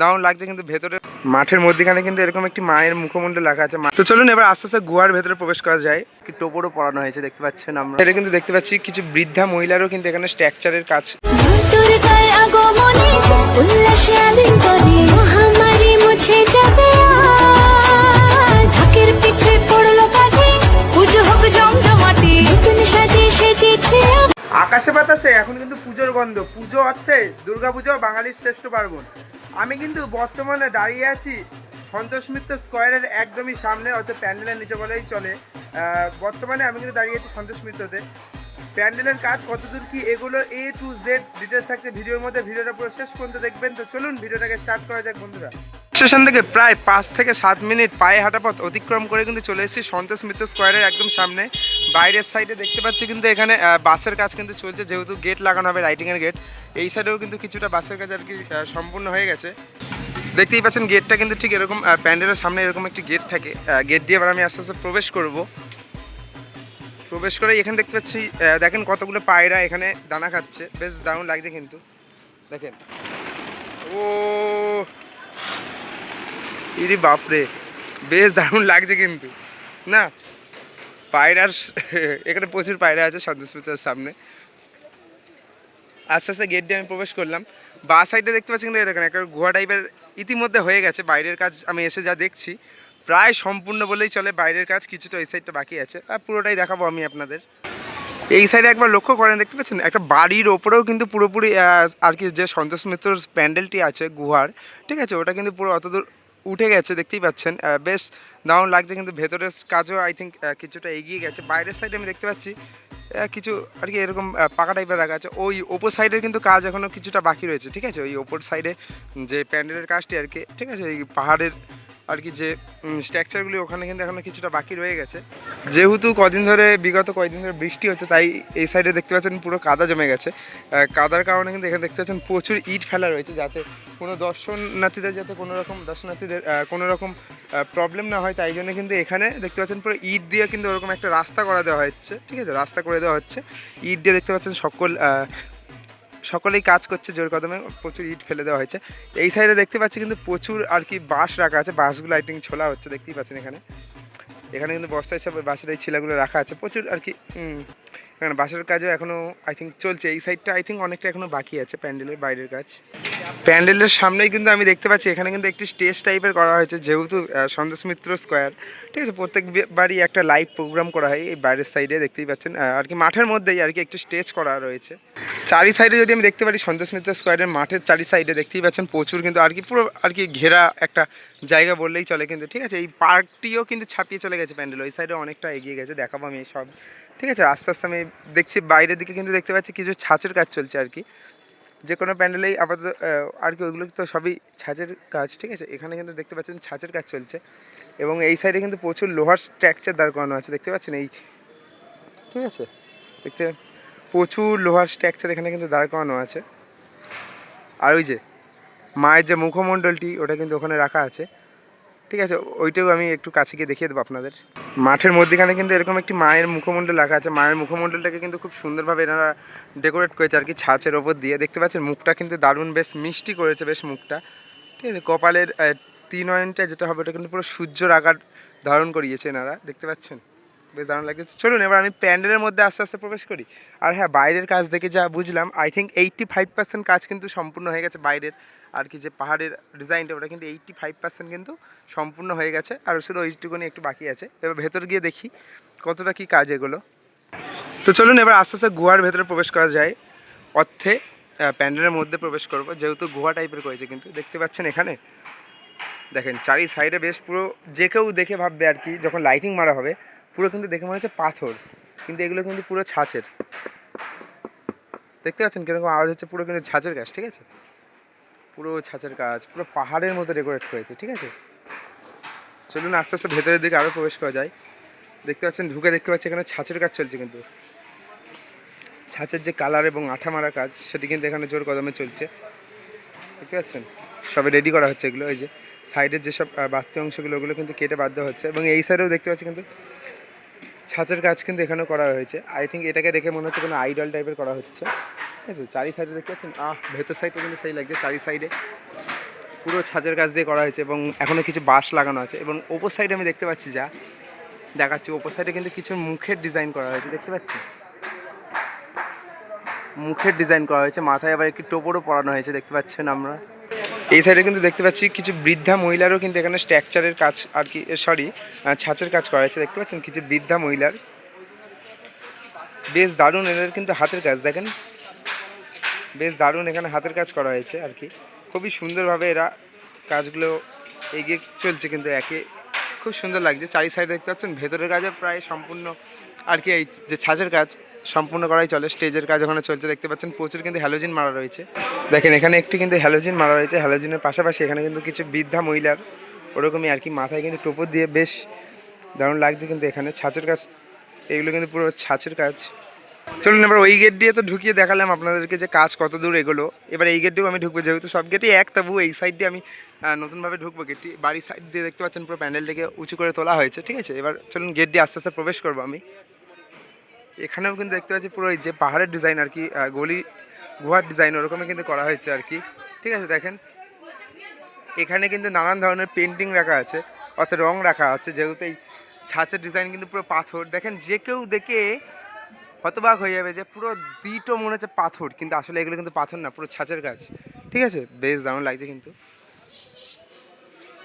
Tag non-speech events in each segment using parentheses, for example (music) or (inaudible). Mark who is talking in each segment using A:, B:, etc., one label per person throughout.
A: দারুণ লাগছে কিন্তু ভেতরে। মাঠের মধ্যেখানে কিন্তু এরকম একটি মায়ের মুখমণ্ডল লেখা আছে। তো চলুন এবার আস্তে আস্তে গুহার ভেতরে প্রবেশ করা যায়। কি টোপরও পড়ানো হয়েছে দেখতে পাচ্ছেন আমরা। এটা কিন্তু দেখতে পাচ্ছি কিছু বৃদ্ধা মহিলারও কিন্তু এখানে স্ট্রাকচারের কাজ।
B: মুছে যাবে
A: আকাশে বাতাসে এখন কিন্তু পুজোর গন্ধ। পুজো অর্থে দুর্গা পুজো বাঙালির শ্রেষ্ঠ পার্বণ। আমি কিন্তু বর্তমানে দাঁড়িয়ে আছি সন্তোষ মিত্র স্কোয়ারের একদমই সামনে অর্থাৎ প্যান্ডেলের নিচে বলেই চলে। বর্তমানে আমি কিন্তু দাঁড়িয়ে আছি সন্তোষ মিত্রতে প্যান্ডেলের কাজ কতদূর কি, এগুলো এ টু জেড ডিটেলস থাকছে ভিডিওর মধ্যে। ভিডিওটা পুরো শেষ পর্যন্ত দেখবেন। তো চলুন, ভিডিওটাকে স্টার্ট করা যাক, বন্ধুরা। স্টেশন থেকে প্রায় পাঁচ থেকে সাত মিনিট পায়ে হাঁটা পথ অতিক্রম করে কিন্তু চলে এসেছি সন্তোষ মিত্র স্কোয়ারের একদম সামনে। বাইরের সাইডে দেখতে পাচ্ছি কিন্তু এখানে বাসের কাজ কিন্তু চলছে। যেহেতু গেট লাগানো হবে লাইটিংয়ের গেট এই সাইডেও কিন্তু কিছুটা বাসের কাজ আর কি সম্পূর্ণ হয়ে গেছে। দেখতেই পাচ্ছেন গেটটা কিন্তু ঠিক এরকম প্যান্ডেলের সামনে এরকম একটি গেট থাকে। গেট দিয়ে এবার আমি আস্তে আস্তে প্রবেশ করব। প্রবেশ করে এখানে দেখতে পাচ্ছি দেখেন কতগুলো পায়রা এখানে দানা খাচ্ছে। বেশ দারুণ লাগছে কিন্তু। দেখেন। ও ইরি বাপরে! বেশ দারুণ লাগছে কিন্তু। না, পায়রার (laughs) এখানে প্রচুর পায়রা আছে সন্তোষমিতার সামনে। আস্তে আস্তে গেট দিয়ে আমি প্রবেশ করলাম। বা সাইডে দেখতে পাচ্ছি কিন্তু এরকম একটা গুহা টাইপের ইতিমধ্যে হয়ে গেছে। বাইরের কাজ আমি এসে যা দেখছি প্রায় সম্পূর্ণ বলেই চলে বাইরের কাজ কিছুটা এই সাইডটা বাকি আছে। আর পুরোটাই দেখাবো আমি আপনাদের। এই সাইডে একবার লক্ষ্য করেন, দেখতে পাচ্ছেন? একটা বাড়ির ওপরেও কিন্তু পুরোপুরি আর কি যে সন্তোষ মিত্রর প্যান্ডেলটি আছে গুহার, ঠিক আছে? ওটা কিন্তু পুরো অতদূর উঠে গেছে, দেখতেই পাচ্ছেন। বেশ দারুণ লাগছে, কিন্তু ভেতরের কাজও আই থিঙ্ক কিছুটা এগিয়ে গেছে। বাইরের সাইডে আমি দেখতে পাচ্ছি কিছু আর কি এরকম পাকা টাইপের রাখা আছে। ওই ওপর সাইডের কিন্তু কাজ এখনও কিছুটা বাকি রয়েছে, ঠিক আছে? ওই ওপর সাইডে যে প্যান্ডেলের কাজটি আর কি, ঠিক আছে? ওই পাহাড়ের আর কি যে স্ট্রাকচারগুলি ওখানে কিন্তু এখনও কিছুটা বাকি রয়ে গেছে। যেহেতু কদিন ধরে, বিগত কয়েকদিন ধরে বৃষ্টি হচ্ছে, তাই এই সাইডে দেখতে পাচ্ছেন পুরো কাদা জমে গেছে। কাদার কারণে কিন্তু এখানে দেখতে পাচ্ছেন প্রচুর ইট ফেলা রয়েছে, যাতে কোনো দর্শনার্থীদের, যাতে কোনো রকম দর্শনার্থীদের কোনো রকম প্রবলেম না হয়, তাই জন্য কিন্তু এখানে দেখতে পাচ্ছেন পুরো ইট দিয়ে কিন্তু ওরকম একটা রাস্তা করা দেওয়া হচ্ছে। ঠিক আছে? রাস্তা করে দেওয়া হচ্ছে। ইট দিয়ে দেখতে পাচ্ছেন সকল সকলেই কাজ করছে, জোর কদমে প্রচুর ইট ফেলে দেওয়া হয়েছে। এই সাইডে দেখতে পাচ্ছি কিন্তু প্রচুর আর কি বাঁশ রাখা আছে, বাঁশগুলো আইটিং ছোলা হচ্ছে, দেখতেই পাচ্ছেন এখানে। এখানে কিন্তু বস্তায় সব বাঁশের এই ছিলাগুলো রাখা আছে, প্রচুর আর কি এখানে বাঁশের কাজও এখনও আই থিঙ্ক চলছে। এই সাইডটা আই থিঙ্ক অনেকটা এখনও বাকি আছে প্যান্ডেলের বাইরের কাজ। প্যান্ডেলের সামনেই কিন্তু আমি দেখতে পাচ্ছি, এখানে কিন্তু একটি স্টেজ টাইপের করা হয়েছে, যেহেতু সন্তোষ মিত্র স্কোয়ার ঠিক আছে? প্রত্যেক বাড়ি একটা লাইভ প্রোগ্রাম করা হয় এই বাইরের সাইডে দেখতেই পাচ্ছেন। আর কি মাঠের মধ্যেই আর কি একটি স্টেজ করা রয়েছে। চারি সাইডে যদি আমি দেখতে পারি সন্তোষ মিত্র স্কোয়ারের মাঠের চারি সাইডে দেখতেই পাচ্ছেন প্রচুর কিন্তু আর কি পুরো, আর কি ঘেরা একটা জায়গা বললেই চলে কিন্তু। ঠিক আছে? এই পার্কটিও কিন্তু ছাপিয়ে চলে গেছে প্যান্ডেল। ওই সাইডে অনেকটা এগিয়ে গেছে, দেখাবো আমি সব। ঠিক আছে, আস্তে আস্তে আমি দেখছি বাইরের দিকে কিন্তু দেখতে পাচ্ছি কিছু ছাঁচের কাজ চলছে আর কি। যে কোনো প্যান্ডেলেই আপাতত আর কি ওইগুলো তো সবই ছাঁচের কাজ, ঠিক আছে? এখানে কিন্তু দেখতে পাচ্ছেন ছাঁচের কাজ চলছে এবং এই সাইডে কিন্তু প্রচুর লোহার স্ট্রাকচার দাঁড় করানো আছে, দেখতে পাচ্ছেন? এই, ঠিক আছে? দেখতে প্রচুর লোহার স্ট্রাকচার এখানে কিন্তু দাঁড় করানো আছে। আর ওই যে মায়ের যে মুখমণ্ডলটি, ওটা কিন্তু ওখানে রাখা আছে। ঠিক আছে, ওইটাও আমি একটু কাছে গিয়ে দেখিয়ে দেবো আপনাদের। মাঠের মধ্যেখানে কিন্তু এরকম একটি মায়ের মুখমণ্ডল রাখা আছে। মায়ের মুখমণ্ডলটাকে কিন্তু খুব সুন্দরভাবে এনারা ডেকোরেট করেছে আর কি, ছাঁচের ওপর দিয়ে। দেখতে পাচ্ছেন, মুখটা কিন্তু দারুণ, বেশ মিষ্টি করেছে বেশ মুখটা। ঠিক আছে, কপালের তিন অয়নটা যেটা হবে, ওটা কিন্তু পুরো সূর্যর আকার ধারণ করিয়েছে এনারা। দেখতে পাচ্ছেন? বেশ দারুণ লাগছে। চলুন, এবার আমি প্যান্ডেলের মধ্যে আস্তে আস্তে প্রবেশ করি। আর হ্যাঁ বাইরের কাজ দেখে যা বুঝলাম I think eighty five percent কাজ কিন্তু সম্পূর্ণ হয়ে গেছে বাইরের। আর কি যে পাহাড়ের ডিজাইনটা, ওটা কিন্তু এইটটি ফাইভ পার্সেন্ট কিন্তু সম্পূর্ণ হয়ে গেছে। আর শুধু ওইটুকুনি একটু বাকি আছে। এবার ভেতর গিয়ে দেখি কতটা কি কাজ এগুলো। তো চলুন এবার আস্তে আস্তে গুহার ভেতরে প্রবেশ করা যায়। অর্থে প্যান্ডেলের মধ্যে প্রবেশ করব। যেহেতু গুহা টাইপের করেছে কিন্তু, দেখতে পাচ্ছেন এখানে? দেখেন চারি সাইডে বেশ পুরো যে কেউ দেখে ভাববে আর কি, যখন লাইটিং মারা হবে, পুরো কিন্তু দেখে মনে হচ্ছে পাথর। কিন্তু এগুলো কিন্তু পুরো ছাঁচের। দেখতে পাচ্ছেন কীরকম আওয়াজ হচ্ছে, পুরো কিন্তু ছাঁচের গাছ, ঠিক আছে? পুরো ছাঁচের কাজ, পুরো পাহাড়ের মতো ডেকোরেট করেছে, ঠিক আছে? চলুন আস্তে আস্তে ভেতরের দিকে আরও প্রবেশ করা যায়। দেখতে পাচ্ছেন, ঢুকে দেখতে পাচ্ছি এখানে ছাঁচের কাজ চলছে কিন্তু। ছাঁচের যে কালার এবং আঠা মারা কাজ, সেটি কিন্তু এখানে জোর কদমে চলছে। দেখতে পাচ্ছেন? সবে রেডি করা হচ্ছে এগুলো, এই যে সাইডের যেসব বাড়তি অংশগুলো, ওগুলো কিন্তু কেটে দেওয়া হচ্ছে। এবং এই সাইডেও দেখতে পাচ্ছি কিন্তু ছাঁচের কাজ কিন্তু এখানেও করা হয়েছে। আই থিঙ্ক এটাকে দেখে মনে হচ্ছে কোনো আইডল টাইপের করা হচ্ছে। ঠিক আছে? চারি সাইডে দেখতে পাচ্ছেন? আহ, ভেতর সাইডে কিন্তু সেই লাগছে, চারি সাইডে পুরো ছাঁচের কাজ দিয়ে করা হয়েছে এবং এখনও কিছু বাঁশ লাগানো আছে এবং ওপর সাইডে আমি দেখতে পাচ্ছি যা, দেখাচ্ছি। ওপর সাইডে কিন্তু কিছু মুখের ডিজাইন করা হয়েছে, দেখতে পাচ্ছি? মুখের ডিজাইন করা হয়েছে। মাথায় আবার একটি টোপরও পরানো হয়েছে, দেখতে পাচ্ছেন আমরা। এই সাইডে কিন্তু দেখতে পাচ্ছি কিছু বৃদ্ধা মহিলারও কিন্তু এখানে স্ট্রাকচারের কাজ আর কি সরি ছাঁচের কাজ করা হয়েছে। দেখতে পাচ্ছেন কিছু বৃদ্ধা মহিলার। বেশ দারুণ এদের কিন্তু হাতের কাজ, দেখেন। বেশ দারুণ এখানে হাতের কাজ করা হয়েছে আর কি। খুবই সুন্দরভাবে এরা কাজগুলো এগিয়ে চলছে কিন্তু একে। খুব সুন্দর লাগছে। চারি সাইডে দেখতে পাচ্ছেন, ভেতরের কাজে প্রায় সম্পূর্ণ আর কি, এই যে ছাঁচের কাজ। সম্পূর্ণ করাই চলে। স্টেজের কাজ ওখানে চলছে, দেখতে পাচ্ছেন প্রচুর কিন্তু হ্যালোজিন মারা রয়েছে। দেখেন, এখানে একটি কিন্তু হ্যালোজিন মারা রয়েছে। হ্যালোজিনের পাশাপাশি এখানে কিন্তু কিছু বৃদ্ধা মহিলার ওরকমই আর কি মাথায় কিন্তু টোপর দিয়ে বেশ দারুণ লাগছে কিন্তু এখানে। ছাঁচের কাজ, এগুলো কিন্তু পুরো ছাঁচের কাজ। চলুন এবার ওই গেট দিয়ে তো ঢুকিয়ে দেখালাম আপনাদেরকে যে কাজ কত দূর এগোলো। এবার এই গেট দিয়েও আমি ঢুকবো, যেহেতু সব গেটই এক তবু এই সাইড দিয়ে আমি নতুনভাবে ঢুকবো গেটটি বাড়ির সাইড দিয়ে দেখতে পাচ্ছেন পুরো প্যান্ডেলটাকে উঁচু করে তোলা হয়েছে, ঠিক আছে? এবার চলুন গেট দিয়ে আস্তে আস্তে প্রবেশ করব আমি। এখানেও কিন্তু দেখতে পাচ্ছি পুরো যে পাহাড়ের ডিজাইন আর কি গলি, গুহার ডিজাইন ওরকমই কিন্তু করা হয়েছে আর কি। ঠিক আছে, দেখেন। এখানে কিন্তু নানান ধরনের পেন্টিং রাখা আছে, অর্থাৎ রং রাখা আছে, যেহেতু এই ছাঁচের ডিজাইন কিন্তু পুরো পাথর। দেখেন, যে কেউ দেখে হতবাক হয়ে যাবে যে পুরো দিটো মনে হচ্ছে পাথর, কিন্তু আসলে এগুলো কিন্তু পাথর না, পুরো ছাঁচের কাজ। ঠিক আছে? বেশ দারুণ লাগছে কিন্তু।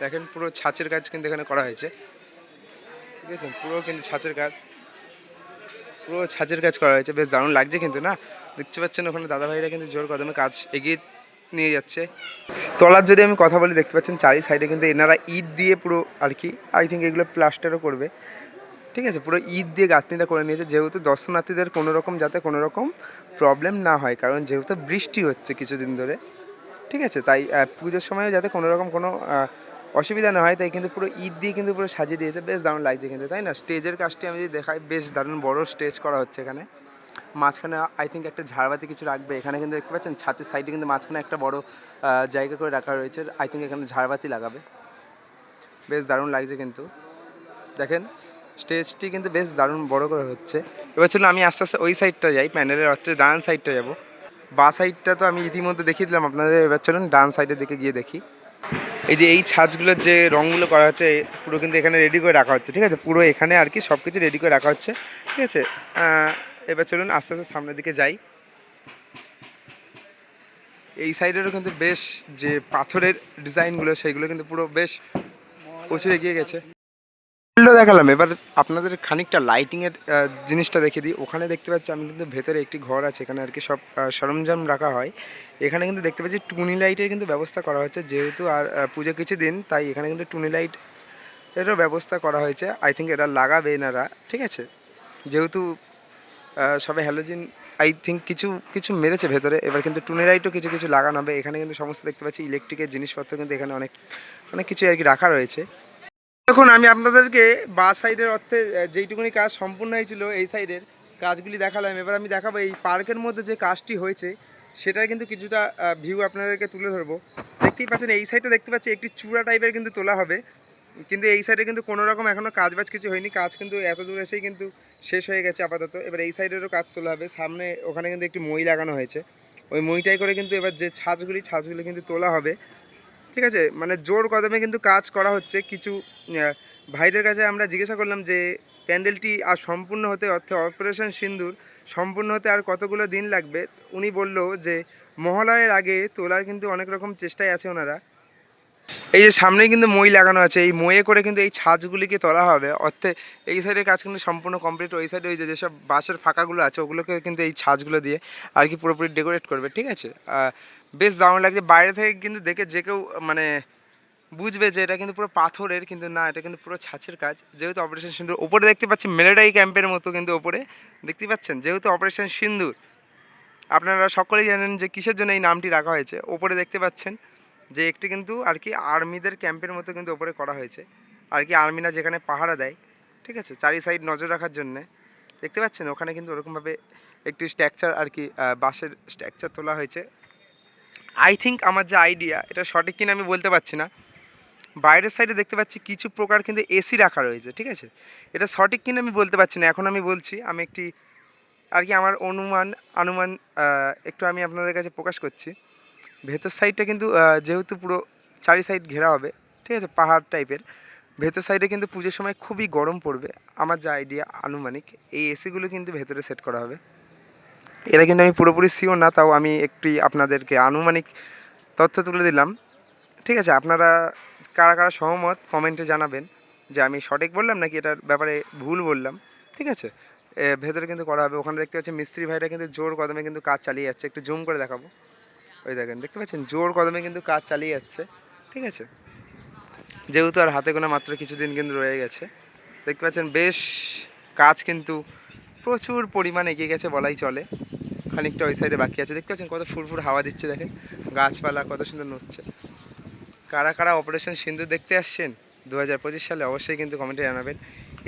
A: দেখেন, পুরো ছাঁচের কাজ কিন্তু এখানে করা হয়েছে। ঠিক আছে? পুরো কিন্তু ছাঁচের কাজ। পুরো ছাঁচের কাজ করা হয়েছে। বেশ দারুণ লাগছে কিন্তু, না? দেখতে পাচ্ছেন ওখানে দাদাভাইরা কিন্তু জোর কদমে কাজ এগিয়ে নিয়ে যাচ্ছে। তলার যদি আমি কথা বলি, দেখতে পাচ্ছেন চারি সাইডে কিন্তু এনারা ইট দিয়ে পুরো আর কি আই থিঙ্ক এগুলো প্লাস্টারও করবে। ঠিক আছে? পুরো ঈদ দিয়ে গাঁথনিটা করে নিয়েছে। যেহেতু দর্শনার্থীদের কোনো রকম যাতে কোনো রকম প্রবলেম না হয়, কারণ যেহেতু বৃষ্টি হচ্ছে কিছুদিন ধরে। ঠিক আছে? তাই পুজোর সময়ও যাতে কোনো রকম কোনো অসুবিধা না হয়, তাই কিন্তু পুরো ঈদ দিয়ে কিন্তু পুরো সাজিয়ে দিয়েছে, বেশ দারুণ লাগছে কিন্তু, তাই না? স্টেজের কাজটি আমি যদি দেখাই, বেশ দারুণ বড় স্টেজ করা হচ্ছে এখানে। মাঝখানে আই থিঙ্ক একটা ঝাড়বাতি কিছু রাখবে, এখানে কিন্তু দেখতে পাচ্ছেন ছাঁচের সাইডে কিন্তু মাঝখানে একটা বড় জায়গা করে রাখা রয়েছে আই থিঙ্ক এখানে ঝাড়বাতি লাগাবে। বেশ দারুণ লাগছে কিন্তু। দেখেন, স্টেজটি কিন্তু বেশ দারুণ বড় করে হচ্ছে। এবার চলুন, আমি আস্তে আস্তে ওই সাইডটা যাই, প্যান্ডেলের অর্থে ডান সাইডটা যাব। বা সাইডটা তো আমি ইতিমধ্যে দেখিয়ে দিলাম আপনাদের, এবার চলুন, ডান সাইডের দিকে গিয়ে দেখি। এই যে এই ছাঁচগুলোর যে রঙগুলো করা হচ্ছে, পুরো কিন্তু এখানে রেডি করে রাখা হচ্ছে, ঠিক আছে? পুরো এখানে আর কি সব কিছু রেডি করে রাখা হচ্ছে, ঠিক আছে? এবার চলুন আস্তে আস্তে সামনের দিকে যাই। এই সাইডেরও কিন্তু বেশ যে পাথরের ডিজাইনগুলো, সেইগুলো কিন্তু পুরো বেশ প্রচুর এগিয়ে গেছে। দেখালাম, এবার আপনাদের খানিকটা লাইটিংয়ের জিনিসটা দেখিয়ে দিই। ওখানে দেখতে পাচ্ছি, আমি কিন্তু ভেতরে একটি ঘর আছে, এখানে আর কি সব সরঞ্জাম রাখা হয়। এখানে কিন্তু দেখতে পাচ্ছি টুনি লাইটের কিন্তু ব্যবস্থা করা হচ্ছে যেহেতু আর পুজো কিছু দিন তাই এখানে কিন্তু টুনি লাইট এরও ব্যবস্থা করা হয়েছে। আই থিঙ্ক এটা লাগাবে এনারা, ঠিক আছে? যেহেতু সবে হ্যালোজিন আই থিঙ্ক কিছু কিছু মেরেছে ভেতরে, এবার কিন্তু টুনি লাইটও কিছু কিছু লাগানো হবে। এখানে কিন্তু সমস্ত দেখতে পাচ্ছি ইলেকট্রিকের জিনিসপত্র কিন্তু এখানে অনেক অনেক কিছু আর কি রাখা রয়েছে। এখন আমি আপনাদেরকে বা সাইডের অর্থে যেইটুকুনি কাজ সম্পূর্ণ হয়েছিল এই সাইডের কাজগুলি দেখালাম। এবার আমি দেখাবো এই পার্কের মধ্যে যে কাজটি হয়েছে সেটার কিন্তু কিছুটা ভিউ আপনাদেরকে তুলে ধরবো। দেখতেই পাচ্ছেন, এই সাইডে দেখতে পাচ্ছি, একটি চূড়া টাইপের কিন্তু তোলা হবে। কিন্তু এই সাইডে কিন্তু কোনো রকম এখনও কাজ বাজ কিছু হয়নি। কাজ কিন্তু এত দূর এসেই কিন্তু শেষ হয়ে গেছে আপাতত। এবার এই সাইডেরও কাজ তোলা হবে। সামনে ওখানে কিন্তু একটি মই লাগানো হয়েছে। ওই মইটাই করে কিন্তু এবার যে ছাঁচগুলি ছাঁচগুলি কিন্তু তোলা হবে। ঠিক আছে? মানে জোর কদমে কিন্তু কাজ করা হচ্ছে। কিছু ভাইদের কাছে আমরা জিজ্ঞাসা করলাম যে প্যান্ডেলটি আর সম্পূর্ণ হতে অর্থে অপারেশন সিন্দুর সম্পূর্ণ হতে আর কতগুলো দিন লাগবে? উনি বলল যে, মহালয়ের আগে তোলার কিন্তু অনেক রকম চেষ্টায় আছে ওনারা। এই যে সামনে কিন্তু মই লাগানো আছে, এই মইয়ে করে কিন্তু এই ছাঁচগুলিকে তোলা হবে। অর্থে এই সাইডের কাজ কিন্তু সম্পূর্ণ কমপ্লিট ওই সাইডে ওই যে যেসব বাঁশের ফাঁকাগুলো আছে, ওগুলোকে কিন্তু এই ছাঁচগুলো দিয়ে আর কি পুরোপুরি ডেকোরেট করবে, ঠিক আছে? বেশ দারুণ লাগছে। বাইরে থেকে কিন্তু দেখে যে কেউ মানে বুঝবে যে এটা কিন্তু পুরো পাথরের, কিন্তু না, এটা কিন্তু পুরো ছাঁচের কাজ। যেহেতু অপারেশন সিন্দুর ওপরে দেখতে পাচ্ছি মিলিটারি ক্যাম্পের মতো কিন্তু ওপরে। দেখতে পাচ্ছেন? যেহেতু অপারেশন সিন্দুর আপনারা সকলেই জানেন যে কিসের জন্য এই নামটি রাখা হয়েছে। ওপরে দেখতে পাচ্ছেন যে একটি কিন্তু আর কি আর্মিদের ক্যাম্পের মতো কিন্তু ওপরে করা হয়েছে। আর কি আর্মিরা যেখানে পাহারা দেয়, ঠিক আছে? চারি সাইড নজর রাখার জন্যে। দেখতে পাচ্ছেন? ওখানে কিন্তু ওরকমভাবে একটি স্ট্রাকচার আর কি বাঁশের স্ট্রাকচার তোলা হয়েছে। আই থিঙ্ক আমার যে আইডিয়া এটা সঠিক কিনা আমি বলতে পারছি না। বাইরের সাইডে দেখতে পাচ্ছি কিছু প্রকার কিন্তু এসি রাখা রয়েছে, ঠিক আছে? এটা সঠিক কিনা আমি বলতে পারছি না, এখন আমি বলছি, আমি একটি আর কি আমার অনুমান, আনুমান একটু আমি আপনাদের কাছে প্রকাশ করছি। ভেতর সাইডটা কিন্তু যেহেতু পুরো চারি সাইড ঘেরা হবে, ঠিক আছে, পাহাড় টাইপের ভেতর সাইডে কিন্তু পুজোর সময় খুবই গরম পড়বে, আমার যা আইডিয়া আনুমানিক, এই এসিগুলো কিন্তু ভেতরে সেট করা হবে। এটা কিন্তু আমি পুরোপুরি শিওর না, তাও আমি একটি আপনাদেরকে আনুমানিক তথ্য তুলে দিলাম। ঠিক আছে, আপনারা কারা কারা সহমত কমেন্টে জানাবেন যে আমি সঠিক বললাম নাকি এটার ব্যাপারে ভুল বললাম, ঠিক আছে? ভেতরে কিন্তু করা হবে, ওখানে দেখতে পাচ্ছেন মিস্ত্রি ভাইরা কিন্তু জোর কদমে কিন্তু কাজ চালিয়ে যাচ্ছে, একটু জুম করে দেখাবো। ওই দেখেন, দেখতে পাচ্ছেন জোর কদমে কিন্তু কাজ চালিয়ে যাচ্ছে, ঠিক আছে? যেহেতু আর হাতে গোনা মাত্র কিছুদিন কিন্তু রয়ে গেছে, দেখতে পাচ্ছেন বেশ কাজ কিন্তু প্রচুর পরিমাণে এগিয়ে গেছে বলাই চলে, খানিকটা ওই সাইডে বাকি আছে, দেখতে পাচ্ছেন কত ফুরফুর হাওয়া দিচ্ছে, দেখেন গাছপালা কত সুন্দর নড়ছে। কারা কারা অপারেশন সিন্ধু দেখতে আসছেন দু হাজার পঁচিশ সালে অবশ্যই কিন্তু কমেন্টে জানাবেন।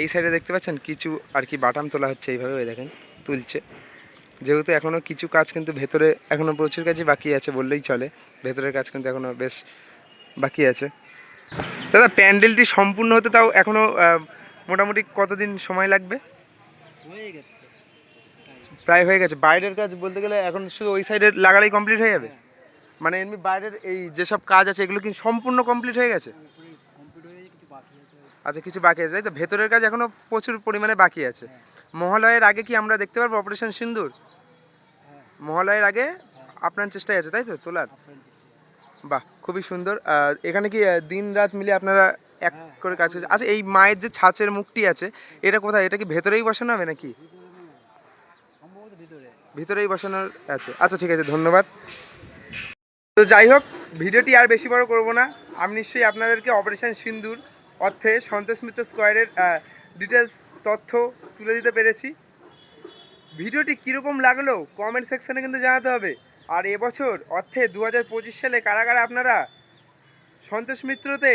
A: এই সাইডে দেখতে পাচ্ছেন কিছু আর কি বাটাম তোলা হচ্ছে এইভাবে ওই দেখেন তুলছে। যেহেতু এখনও কিছু কাজ কিন্তু ভেতরে এখনও প্রচুর কাজই বাকি আছে বললেই চলে ভেতরের কাজ কিন্তু এখনও বেশ বাকি আছে। দাদা প্যান্ডেলটি সম্পূর্ণ হতে তাও এখনও মোটামুটি কতদিন সময় লাগবে?
C: হয়ে গেছে।
A: প্রায় হয়ে গেছে। বাইরের কাজ বলতে গেলে এখন শুধু ওই সাইডে লাগালেই কমপ্লিট হয়ে যাবে? মানে এমনি বাইরের এই যেসব কাজ আছে এগুলো কি সম্পূর্ণ কমপ্লিট হয়ে গেছে? আচ্ছা কিছু বাকি আছে। তাই তো ভেতরের কাজ এখনও প্রচুর পরিমাণে বাকি আছে। মহালয়ের আগে কি আমরা দেখতে পারব অপারেশন সিন্দুর মহালয়ের আগে আপনার চেষ্টায় আছে তাই তো? তোলার। বাহ খুবই সুন্দর। আর এখানে কি দিন রাত মিলে আপনারা এক করে কাজ করছে আচ্ছা এই মায়ের যে ছাঁচের মুখটি আছে এটা কোথায়? এটা কি ভেতরেই বসানো হবে নাকি? ভিতরেই বসানোর আছে। আচ্ছা ঠিক আছে ধন্যবাদ। তো যাই হোক, ভিডিওটি আর বেশি বড় করব না। আমি নিশ্চয়ই আপনাদেরকে অপারেশন সিন্দুর, অর্থে সন্তোষ মিত্র স্কোয়ারের ডিটেলস তথ্য তুলে দিতে পেরেছি। ভিডিওটি কীরকম লাগল কমেন্ট সেকশানে কিন্তু জানাতে হবে। আর এবছর অর্থে দু হাজার পঁচিশ সালে কারা কারা আপনারা সন্তোষ মিত্রতে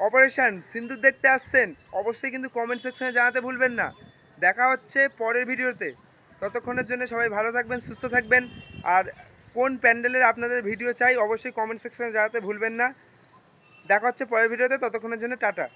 A: অপারেশান সিন্দুর দেখতে আসছেন, অবশ্যই কিন্তু কমেন্ট সেকশানে জানাতে ভুলবেন না। দেখা হচ্ছে পরের ভিডিওতে। ততক্ষণের জন্য সবাই ভালো থাকবেন, সুস্থ থাকবেন। আর কোন প্যান্ডেলের আপনাদের ভিডিও চাই, অবশ্যই কমেন্ট সেকশনে জানাতে ভুলবেন না। দেখা হচ্ছে পরের ভিডিওতে, ততক্ষণের জন্য টাটা।